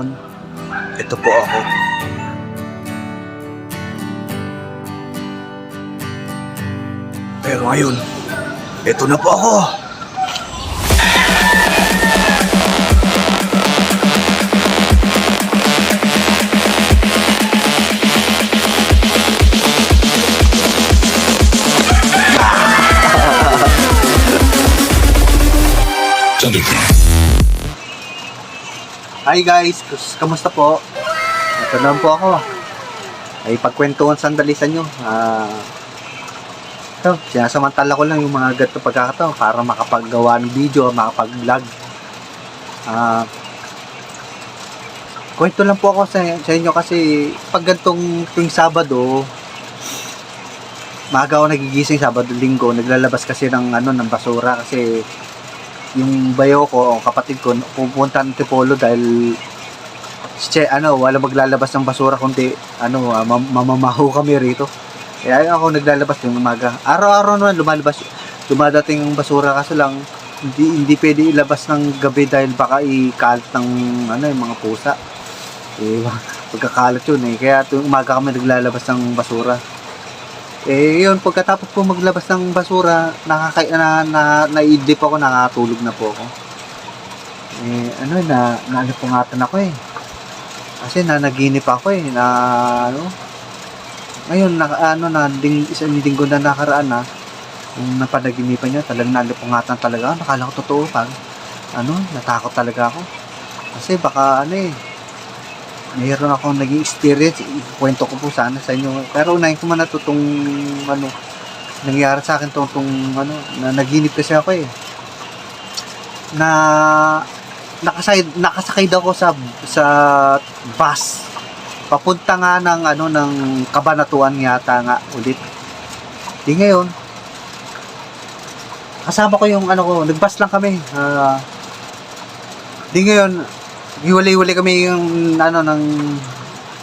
ngayon, ito po ako. Pero ngayon, ito na po ako. Hi guys, kamusta po? Ito naman po ako. Ay pagkwentuhan sandali sa inyo. Ah, ito, sinasamantala ko lang yung mga ganito pagkakataon para makapaggawa ng video, makapag-vlog. Ah, kwento lang po ako sa, sa inyo kasi pag gantong tuwing Sabado, maaga ako nagigising Sabado, Linggo, naglalabas kasi ng ano ng basura kasi yung bayo ko o kapatid ko pupunta ng Tipolo dahil che, ano, wala maglalabas ng basura kundi ano, mam- mamamaho kami rito. Kaya ako naglalabas yung umaga. Araw-araw naman lumalabas, dumadating yung basura kaso lang hindi hindi pwede ilabas ng gabi dahil baka ikalat ng ano yung mga pusa. Eh, pagkakalat yun eh. Kaya tuwing umaga kami naglalabas ng basura. Eh, yun, pagkatapos po maglabas ng basura, nakaka na, na, naidip ako, nakatulog na po ako. Eh, ano, na, nalipungatan ako eh. Kasi nanaginip ako eh, na, ano, ngayon, na, ano, na, ding, isang linggo na nakaraan na, yung napanaginipan niya, talagang nalipungatan talaga ako. Nakala ko totoo pag, ano, natakot talaga ako. Kasi baka, ano eh, mayroon akong naging experience, ikwento ko po sana sa inyo. Pero unahin ko man na to tong, ano, nangyari sa akin tong, ano, na naginip kasi ako eh. Na, nakasakay, nakasakay daw ako sa, sa bus. Papunta nga ng, ano, ng kabanatuan yata nga ulit. Di ngayon, kasama ko yung, ano ko, nagbus lang kami. Ah, di ngayon, hiwalay-hiwalay kami yung ano ng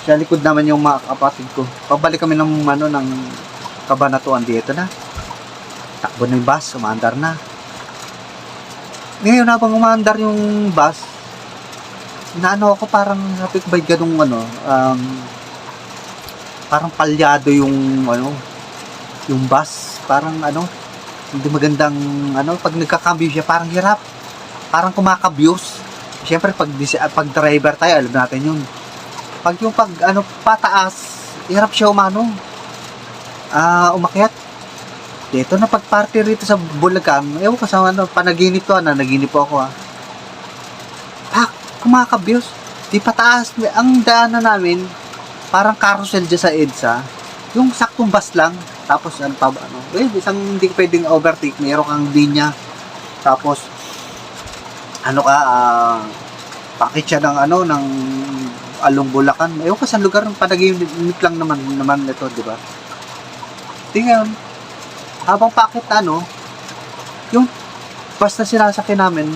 sa likod naman yung mga kapatid ko. Pabalik kami ng ano ng kabanatuan dito na. Takbo yung bus, umaandar na. Ngayon habang umaandar yung bus, naano ako parang ko ba ganung ano, um, parang palyado yung ano, yung bus, parang ano, hindi magandang ano, pag nagkakambyo siya parang hirap. Parang kumakabyos Siyempre pag ah, pag driver tayo, alam natin yun. Pag yung pag ano pataas, hirap siya umano. Ah, umakyat. Dito na pag party rito sa Bulacan, ewan ko sa ano, panaginip to, na naginip po ako ah. Pak, kumakabyos. Di pataas. Ang daanan namin, parang carousel dyan sa EDSA. Yung saktong bus lang. Tapos ano pa ba, ano. Eh, isang hindi pwedeng overtake. Meron kang linya. Tapos, ano ka, ah, pakit siya ng ano, ng along Bulacan. Ewan ko sa lugar ng panaginip lang naman, naman ito, di ba? Tingnan, habang pakit ano, yung basta sinasakyan namin,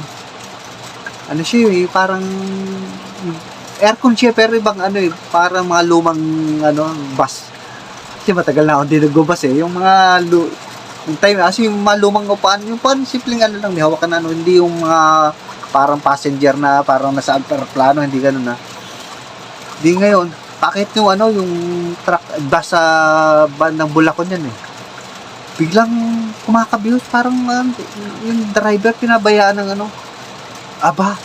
ano siya eh, parang aircon siya, pero ibang ano eh, parang mga lumang ano, bus. Kasi matagal na ako hindi nag-bus eh. Yung mga lu yung time, kasi yung mga lumang upuan, yung pan simpleng ano lang, may hawakan na ano, hindi yung mga parang passenger na parang nasa aeroplano, hindi ganun na. Di ngayon, bakit yung ano, yung truck, bus bandang Bulacan yan eh. Biglang kumakabiyos, parang ah, yung driver pinabayaan ng ano, aba,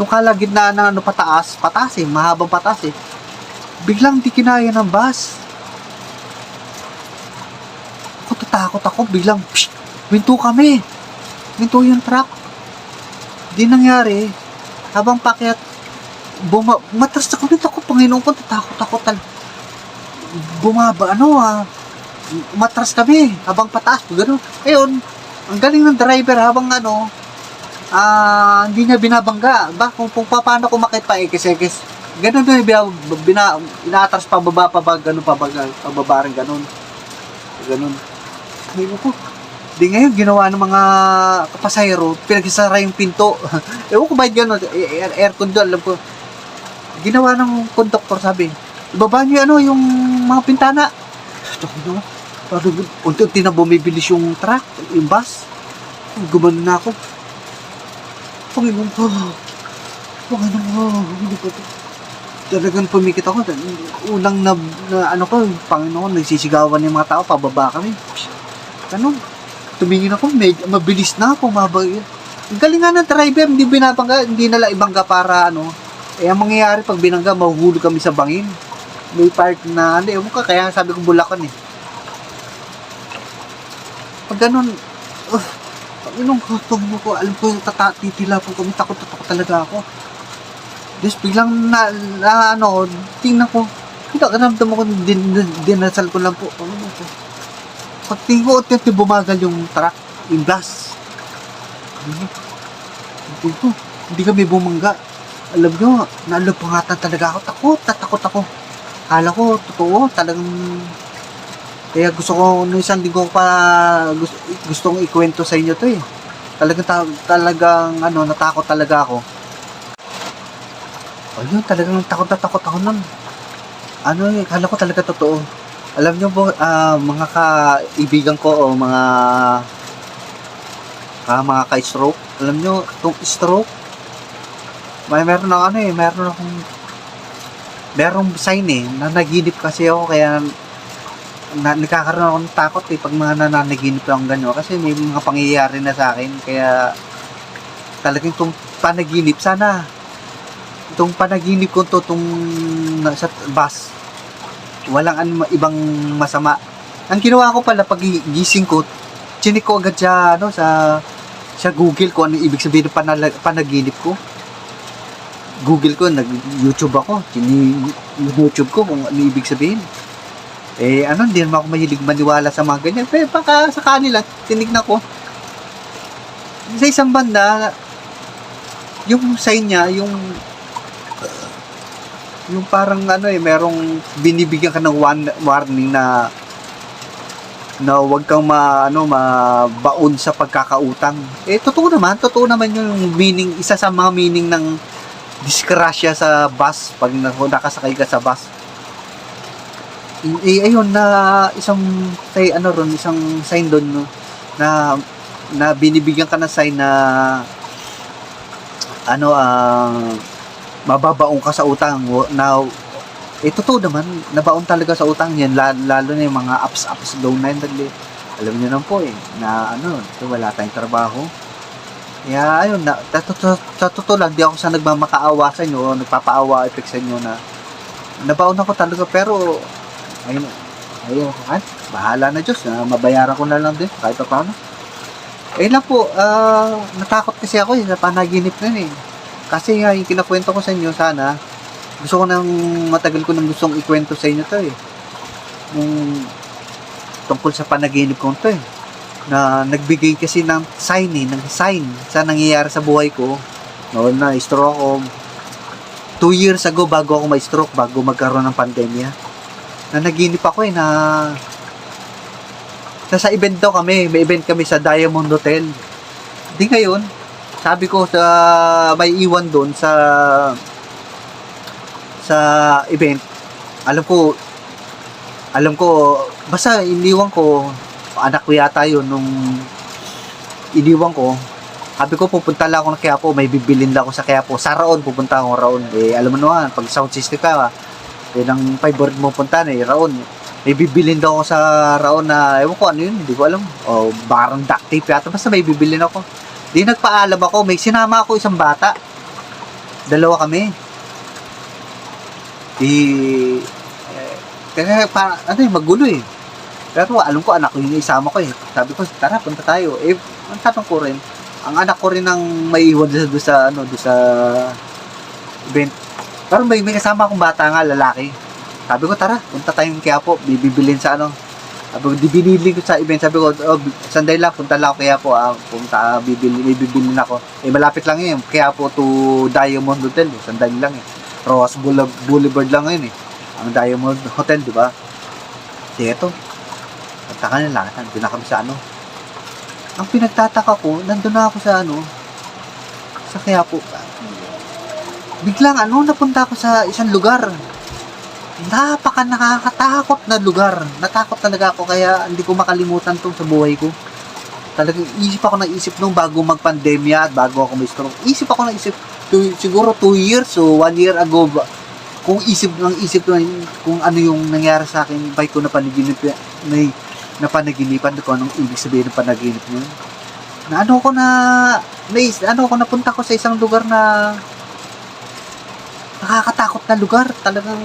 yung kalagitnaan ng ano, pataas, pataas eh, mahabang pataas eh. Biglang di kinaya ng bus. Ako tatakot ako, biglang, psh, minto kami. Minto yung truck. Di nangyari, habang pakyat, buma, matras ako dito ako, Panginoon ko, tatakot ako tal. Bumaba, ano ah, matras kami, habang pataas, gano'n. Ayun, ang galing ng driver habang ano, ah, hindi niya binabangga. Ba, kung, kung paano kumakit pa eh, kasi, kasi, ganun doon, bina, bina, inaatras pababa, pababa, ganun, pababa, pababa rin, ganun. Ganun. Ayun ko, Di ngayon, ginawa ng mga kapasayro, pinagsasara yung pinto. Ewan ko ba yun, gano'n, eh, air, aircon doon, alam ko. Ginawa ng conductor, sabi, ibaba niyo ano, yung mga pintana. Ko, sabi ko, unti-unti na bumibilis yung truck, yung bus. Gumanon na ako. Panginoon ko, Panginoon ko, hindi ko talagang pumikit ako. Unang na, na ano ko, Panginoon, nagsisigawan yung mga tao, pababa kami. Ano? Tumingin ako, med, mabilis na ako, mabay. Ang galing nga ng driver, hindi binabangga, hindi nala ibangga para ano. Eh, ang mangyayari pag binangga, mahuhulog kami sa bangin. May part na, hindi, ewan ko, kaya sabi ko bulakan eh. Pag ganun, uh, Panginoon ko, tumo ko, alam ko yung tata, titila po kami, takot takot talaga ako. Tapos biglang na, na ano, tingnan ko, kita kanamdam ako, din, din, dinasal ko lang po. Panginoon ko. Pag tingin ko, unti bumagal yung truck, yung blast. Ano? Ko, hindi kami bumangga. Alam nyo, nalupangatan talaga ako. Takot, tatakot ako. Kala ko, totoo, talagang... Kaya gusto ko, nung isang linggo ko pa, gusto, gustong ikwento sa inyo to eh. Talagang, ta- talagang, ano, natakot talaga ako. Ayun, talagang takot na takot ako nun. Ano eh, kala ko talaga totoo. Alam nyo po, ah, mga kaibigan ko o mga ah, mga ka-stroke, alam nyo, itong stroke, may meron ng ano eh, meron akong merong sign eh, na naginip kasi ako kaya na, nagkakaroon ako ng takot eh pag mga nananaginip lang ganyan. Kasi may mga pangyayari na sa akin kaya talagang itong panaginip sana itong panaginip ko to itong sa bus walang ano, ibang masama ang ginawa ko pala pag gising ko chinik ko agad sa ano sa sa Google ko ano ibig sabihin ng panala, panaginip ko Google ko, nag-YouTube ako, YouTube ko kung ano ibig sabihin. Eh, ano, hindi naman ako mahilig maniwala sa mga ganyan. Pero baka sa kanila, tinignan ko. Sa isang banda, yung sign niya, yung yung parang ano eh, merong binibigyan ka ng one, warning na na wag kang ma, ano, mabaon sa pagkakautang. Eh, totoo naman, totoo naman yung meaning, isa sa mga meaning ng disgrasya sa bus pag nakasakay ka sa bus. Eh, ayun na isang say ano ron, isang sign doon no, na na binibigyan ka ng sign na ano ah mababaong ka sa utang na eh totoo naman nabaon talaga sa utang yan lalo, na yung mga ups down na yun alam niyo naman po eh na ano wala tayong trabaho kaya ayun, na, sa, totoo lang, di ako sa nagmamakaawa sa inyo nagpapaawa effect sa inyo na nabaon ako talaga pero ayun, ayun, ay, bahala na Diyos, na mabayaran ko na lang din kahit pa paano. Ayun lang po, ah, natakot kasi ako eh, sa panaginip na eh. Kasi nga, yung kinakwento ko sa inyo, sana, gusto ko nang matagal ko nang gustong ikwento sa inyo to eh. Yung tungkol sa panaginip ko to eh na nagbigay kasi ng sign eh, ng sign sa nangyayari sa buhay ko. Noon na, stroke ako. Two years ago, bago ako ma-stroke, bago magkaroon ng pandemya, na naginip ako eh, na nasa event daw kami, may event kami sa Diamond Hotel. Di ngayon, sabi ko sa may iwan doon sa sa event, alam ko alam ko basta iniwan ko anak ko yata yun nung iniwan ko. Sabi ko pupunta lang ako ng Quiapo may bibilin lang ako sa Quiapo. Sa Raon pupunta ako Raon. Eh alam mo naman pag sound system ka eh ang favorite mo punta na eh Raon. May bibilin daw ako sa Raon na ewan ko ano yun hindi ko alam. O barang duct tape yata basta may bibilin ako di nagpaalam ako may sinama ako isang bata dalawa kami di eh, kasi para ano eh magulo eh pero alam ko anak ko yung isama ko eh. Sabi ko, tara, punta tayo. Eh, ang tanong ko rin, ang anak ko rin ang may iwan doon sa, ano, doon sa event. Pero may, may kasama akong bata nga, lalaki. Sabi ko, tara, punta tayong Quiapo, bibibilin sa ano. Sabi ko, di binili ko sa event. Sabi ko, oh, sanday lang, punta lang ako Quiapo. Ah, punta, ah, bibili, may bibilin ako. Eh, malapit lang yun. Quiapo to Diamond Hotel. Eh. Sanday lang eh. Roas Boulevard lang yun eh. Ang Diamond Hotel, di ba? Di eto, Nagtaka na lang, nandun na kami sa ano. Ang pinagtataka ko, nandun na ako sa ano, sa kaya po, biglang ano, napunta ako sa isang lugar. Napaka nakakatakot na lugar. Natakot talaga ako kaya hindi ko makalimutan to sa buhay ko. Talagang isip ako ng isip nung bago magpandemya at bago ako may stroke. Isip ako ng isip, two, siguro 2 years o 1 year ago ba, kung isip ng isip ko kung ano yung nangyari sa akin, bike ko na panaginip, na, na panaginipan ko anong ibig sabihin ng panaginip yun. Na ano ko na, na ano ko napunta ko sa isang lugar na nakakatakot na lugar. Talagang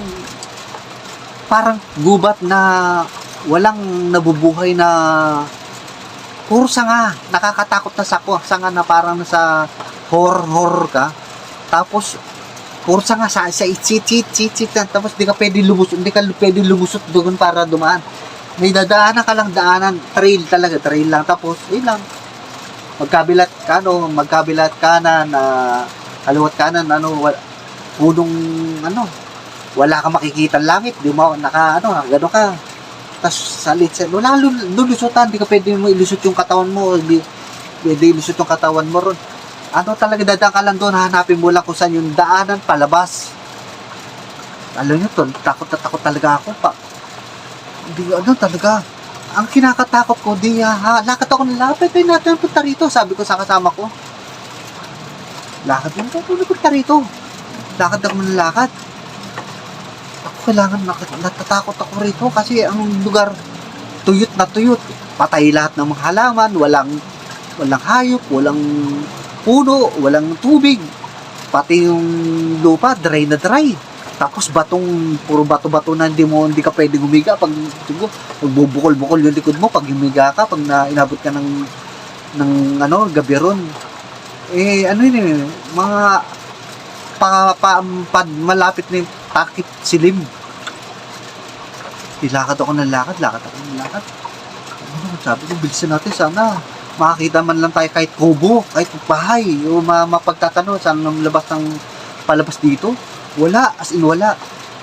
parang gubat na walang nabubuhay na puro sanga. Nakakatakot na sako. Sanga na parang nasa horror-horror ka. Tapos, puro sanga sa sa itsit chit chit chit tapos di ka pwede lumusot hindi ka pwede lumusot doon para dumaan may dadaanan ka lang daanan trail talaga trail lang tapos yun magkabilat ka ano magkabilat kanan na kaliwat kanan ano punong ano wala ka makikita langit di mo naka ano gano ka. Tas salit sa wala kang lul- lulusutan di ka pwede mo ilusot yung katawan mo di pwede ilusot yung katawan mo ron. Ano talaga dadaan ka lang doon hanapin mo lang kung saan yung daanan palabas. Alam nyo to takot na takot talaga ako pa. Di ano talaga ang kinakatakot ko di ah, ha, lakad ako ng lakad pwede natin punta rito sabi ko sa kasama ko. Lakad mo punta rito. Lakad ako ng lakad kailangan natatakot ako rito kasi ang lugar tuyot na tuyot. Patay lahat ng mga halaman walang walang hayop walang puno walang tubig. Pati yung lupa dry na dry. Tapos batong puro bato-bato na hindi mo hindi ka pwede humiga. Pag siguro magbubukol-bukol yung likod mo pag humiga ka pag na, inabot ka ng ng ano gabi ron. Eh ano yun eh mga pa, pa, pa malapit na yung takip silim ilakad ako ng lakad lakad ako ng lakad ano, sabi ko bilisan natin sana makakita man lang tayo kahit kubo kahit bahay o ma mapagtatanong saan ang labas ng palabas dito wala, as in wala.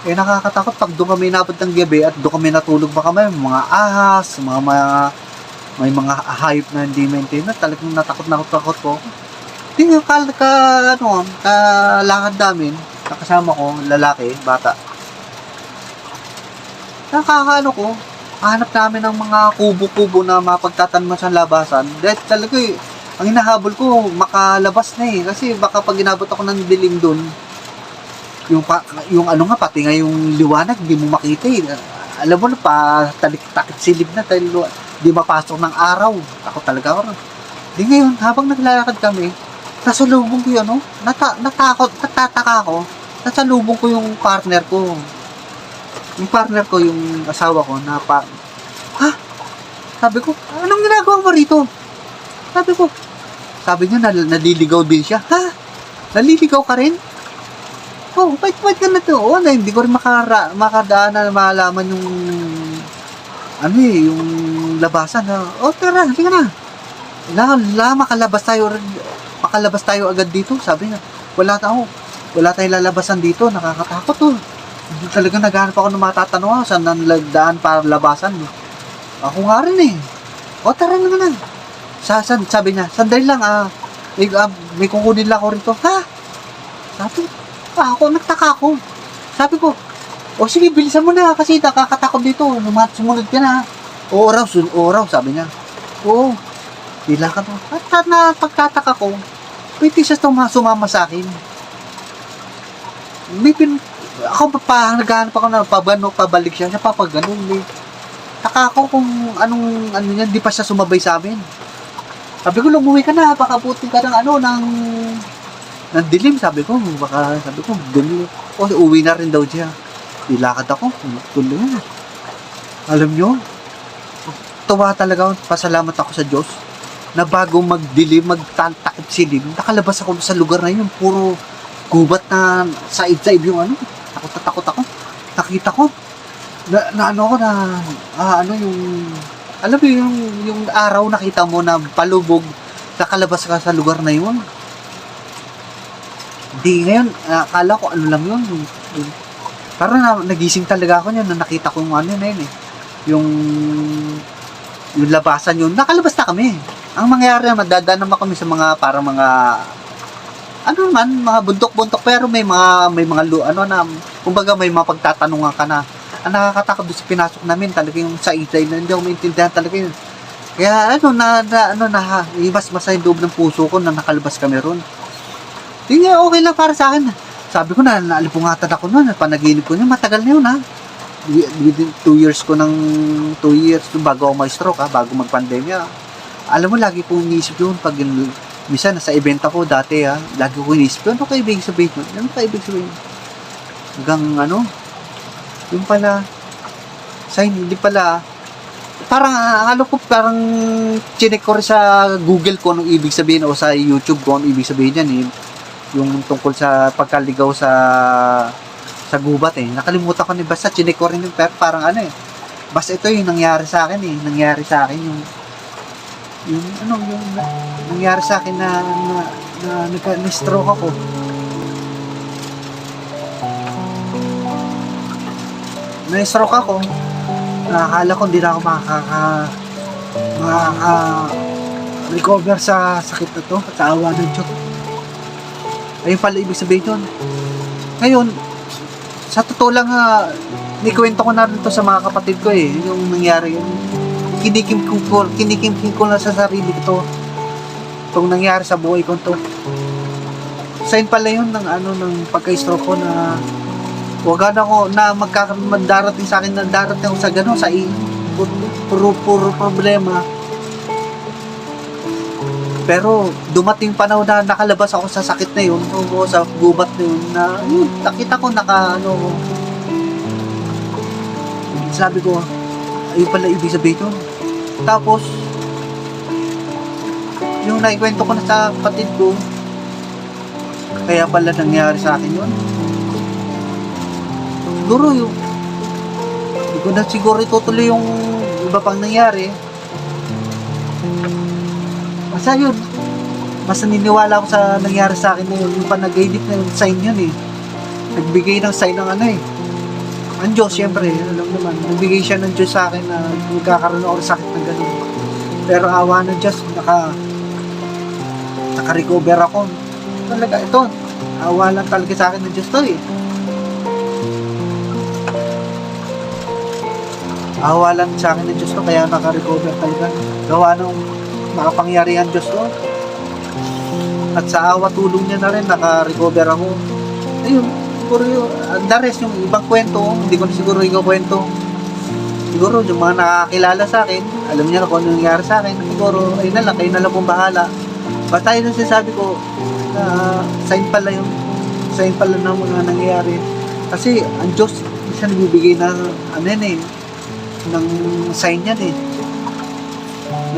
Eh nakakatakot pag doon kami nabot ng gabi at doon kami natulog ba kami, mga ahas, mga mga may mga hayop na hindi maintain na talagang natakot na takot ko. Di nga ka, ka ano, ka lakad namin, nakasama ko, lalaki, bata. Nakakaano ko, hanap namin ng mga kubo-kubo na mapagtatanman sa labasan. Dahil talaga eh, ang hinahabol ko, makalabas na eh. Kasi baka pag inabot ako ng dilim doon, yung pa, yung ano nga pati nga yung liwanag hindi mo makita eh. Alam mo na pa talik takit silib na dahil di mapasok ng araw. Ako talaga ako. Di ngayon habang naglalakad kami, nasa lubong ko yun, ano, nata, natakot, natataka ako. Nasa lubong ko yung partner ko. Yung partner ko, yung asawa ko, na pa, ha? Sabi ko, anong ginagawa mo rito? Sabi ko, sabi niya, nal- naliligaw din siya. Ha? Naliligaw ka rin? Oh, wait, wait ka na to. Oh, na, hindi ko rin makara, makadaan na malaman yung ano eh, yung labasan na, oh, tara, hindi ka na. La, la, makalabas tayo, makalabas tayo agad dito. Sabi niya, wala tao, wala tayong lalabasan dito, nakakatakot to. Talagang naghanap ako ng matatanong saan nang lagdaan para labasan. Ako nga rin eh. O, tara na nga na. Sa, san, sabi niya, sandali lang, ah, may, ah, may kukunin lang ako rito. Ha? Sabi, ah, ako, nagtaka ako. Sabi ko, o sige, bilisan mo na kasi nakakatakot dito. Lumat, sumunod ka na. Oo raw, sun, oo sabi niya. Oo. Bila ka to. At na pagtataka ko, pwede siya sumama sa akin. May pin, ako pa, pa naghahanap ako na pabano, pabalik siya. Siya papaganon. May, taka ako kung anong, ano yan, di pa siya sumabay sa amin. Sabi ko, lumuwi ka na, baka puti ka ng ano, ng, ng dilim, sabi ko, baka, sabi ko, dilim. O, uwi na rin daw siya. Ilakad ako, tuloy na. Alam nyo, tuwa talaga, ako, pasalamat ako sa Diyos, na bago magdilim, magtantakip silim, nakalabas ako sa lugar na yun, puro gubat na side-side yung ano, takot na takot ako. Nakita ko, na, na ano ko na, ah, ano yung, alam mo yung, yung araw nakita mo na palubog, nakalabas ka sa lugar na yun. Di ngayon, akala ko ano lang yun. yung- na, nagising talaga ako niyan na nakita ko yung ano na yun eh. Yung, yung labasan yun. Nakalabas na kami. Ang mangyayari naman, dadaan naman kami sa mga, parang mga, ano naman, mga bundok-bundok, pero may mga, may mga, ano na, kumbaga may mga pagtatanungan ka na. Ang nakakatakot doon sa pinasok namin, talaga yung sa isay na hindi ako maintindihan talaga yun. Kaya ano, na, na ano, na, ibas masa yung loob ng puso ko na nakalabas kami ron. Nga, okay lang para sa akin. Sabi ko na, naalipungatan ako noon. Panaginip ko niya, matagal na yun ha. Within two years ko ng two years bago ako ma-stroke ha, bago mag-pandemya. Alam mo, lagi kong iniisip yun pag minsan nasa event ako dati ha, lagi ko iniisip yun, ano kayo ibig sabihin yun? Ano kayo ibig sabihin? Hanggang ano, yung pala, sign, hindi pala, parang ah, ano ko, parang chinek ko sa Google ko anong ibig sabihin o sa YouTube ko anong ibig sabihin yan eh. Yung tungkol sa pagkaligaw sa sa gubat eh. Nakalimutan ko ni basta chinek ko rin pero parang ano eh. Basta ito yung nangyari sa akin eh. Nangyari sa akin yung yung ano yung na- nangyari sa akin na na, na, nagka- na-stroke ako. Na-stroke ako. Nakakala ko hindi na ako makaka makaka recover sa sakit na to sa awa ng Diyos. Ayun pala ibig sabihin yun. Ngayon, sa totoo lang ha, nikwento ko na rin to sa mga kapatid ko eh, yung nangyari yun. Kinikim ko, kinikim ko na sa sarili ko to. Itong nangyari sa buhay ko to. Sign pala yun ng ano, ng pagka-stroke ko na wag na ako na magkakaroon darating sa akin na darating ako sa gano'n, sa puro, puro, problema. Pero dumating panahon na nakalabas ako sa sakit na yun, o sa gubat na yun, na yun, nakita ko naka ano, sabi ko, ayun pala ibig sabihin yun. Tapos, yung naikwento ko na sa kapatid ko, kaya pala nangyari sa akin yun. Siguro yung, hindi ko na siguro itutuloy yung iba pang nangyari. Basta yun, mas naniniwala ako sa nangyari sa akin na yun. Yung panag-edit na yung sign yun eh. Nagbigay ng sign ng ano eh. Ang Diyos, syempre, alam naman, nagbigay siya ng Diyos sa akin na magkakaroon ako sakit ng ganun. Pero awa ng Diyos, naka, naka-recover ako. Talaga, ito, awa lang talaga sa akin ng Diyos to eh. Awa lang sa akin ng Diyos to, kaya naka-recover talaga. Gawa ng makapangyarihan Diyos to. At sa awa tulong niya na rin, naka-recover ako. Ayun, siguro yun. Ang the rest, yung ibang kwento, hindi ko na siguro ikaw kwento. Siguro, yung mga nakakilala sa akin, alam niya na kung ano nangyari sa akin. Siguro, ayun na lang, kayo na lang pong bahala. Basta yun sinasabi ko, na sign pala yung sign pala ng mga nangyayari. Kasi, ang Diyos, siya nagbibigay ng, ano yan eh, ng sign yan eh.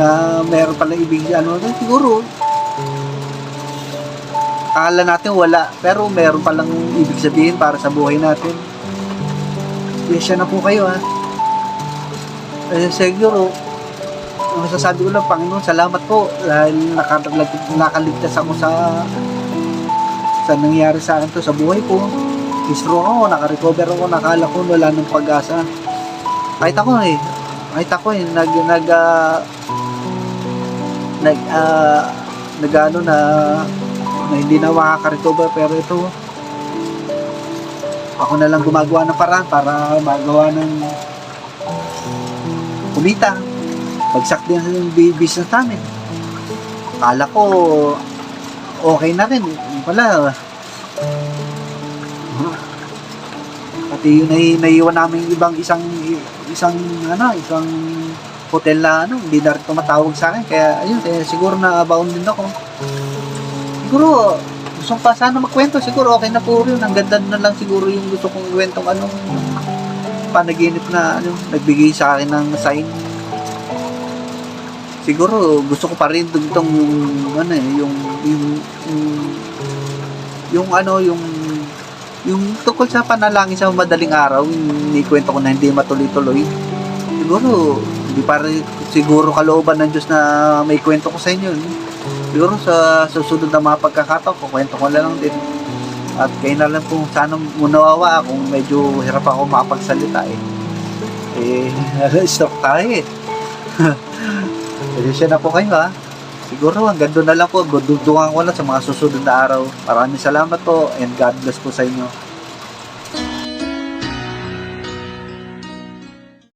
Na meron pala ibig, ano, siguro, akala natin wala, pero meron palang ibig sabihin para sa buhay natin. Yes, na po kayo ha. Eh, siguro, ang masasabi ko lang, Panginoon, salamat po dahil nakaligtas ako sa sa nangyari sa akin to sa buhay ko. Isro ako, nakarecover ako, nakala ko wala nang pag-asa. Kahit ako eh, kahit ako eh, nag, nag, ah, nag, ah, nag, ano na, na hindi na makaka-recover pero ito ako na lang gumagawa ng paraan para magawa ng kumita. Bagsak din bu- business namin. Kala ko okay na rin. Pala pati yung nai- naiwan namin ibang isang isang ano isang hotel na ano hindi na rin tumatawag sa akin. Kaya ayun eh, siguro na baon din ako siguro gusto pa sana magkwento. Siguro okay na po rin. Ang ganda na lang siguro yung gusto kong kwentong ano panaginip na ano nagbigay sa akin ng sign. Siguro gusto ko pa rin dugtong yung ano eh yung yung yung, yung ano yung yung tungkol sa panalangin sa madaling araw yung inikwento ko na hindi matuloy-tuloy. Siguro hindi pa rin siguro kalooban ng Diyos na may kwento ko sa inyo siguro sa susunod na mga pagkakataon ko kwento ko lang din at kayo na lang kung sana munawawa kung medyo hirap ako makapagsalita eh eh stop tayo eh Pasensya na po kayo ha. Siguro hanggang doon na lang po. Dudungan ko na sa mga susunod na araw. Maraming salamat po and God bless po sa inyo.